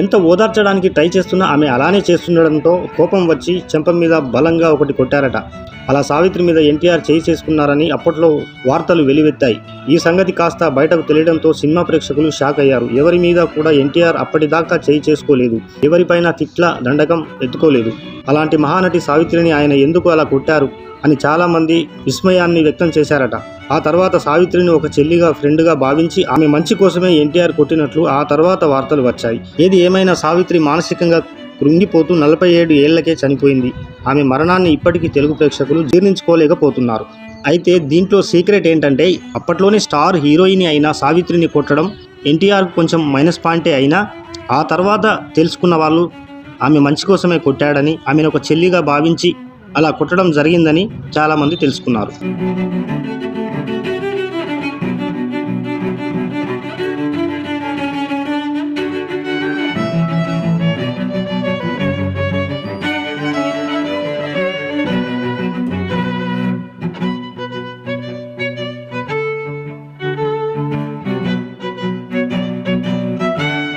ఎంత ఓదార్చడానికి ట్రై చేస్తున్నా ఆమె అలానే చేస్తుండడంతో కోపం వచ్చి చెంప మీద బలంగా ఒకటి కొట్టారట. అలా సావిత్రి మీద ఎన్టీఆర్ చేయి చేసుకున్నారని అప్పట్లో వార్తలు వెలువెత్తాయి. ఈ సంగతి కాస్త బయటకు తెలియడంతో సినిమా ప్రేక్షకులు షాక్ అయ్యారు. ఎవరి మీద కూడా ఎన్టీఆర్ అప్పటిదాకా చేయి చేసుకోలేదు. ఎవరిపైన తిట్ల దండకం ఎత్తుకోలేదు. అలాంటి మహానటి సావిత్రిని ఆయన ఎందుకు అలా కొట్టారు అని చాలామంది విస్మయాన్ని వ్యక్తం చేశారట. ఆ తర్వాత సావిత్రిని ఒక చెల్లిగా ఫ్రెండ్గా భావించి ఆమె మంచి కోసమే ఎన్టీఆర్ కొట్టినట్లు ఆ తర్వాత వార్తలు వచ్చాయి. ఏది ఏమైనా సావిత్రి మానసికంగా కృంగిపోతూ నలభై ఏడు ఏళ్ళకే చనిపోయింది. ఆమె మరణాన్ని ఇప్పటికీ తెలుగు ప్రేక్షకులు జీర్ణించుకోలేకపోతున్నారు. అయితే దీంట్లో సీక్రెట్ ఏంటంటే అప్పట్లోనే స్టార్ హీరోయిన్ అయిన సావిత్రిని కొట్టడం ఎన్టీఆర్ కొంచెం మైనస్ పాయింటే అయినా ఆ తర్వాత తెలుసుకున్న వాళ్ళు ఆమె మంచి కోసమే కొట్టాడని ఆమెను ఒక చెల్లిగా భావించి అలా కొట్టడం జరిగిందని చాలామంది తెలుసుకున్నారు.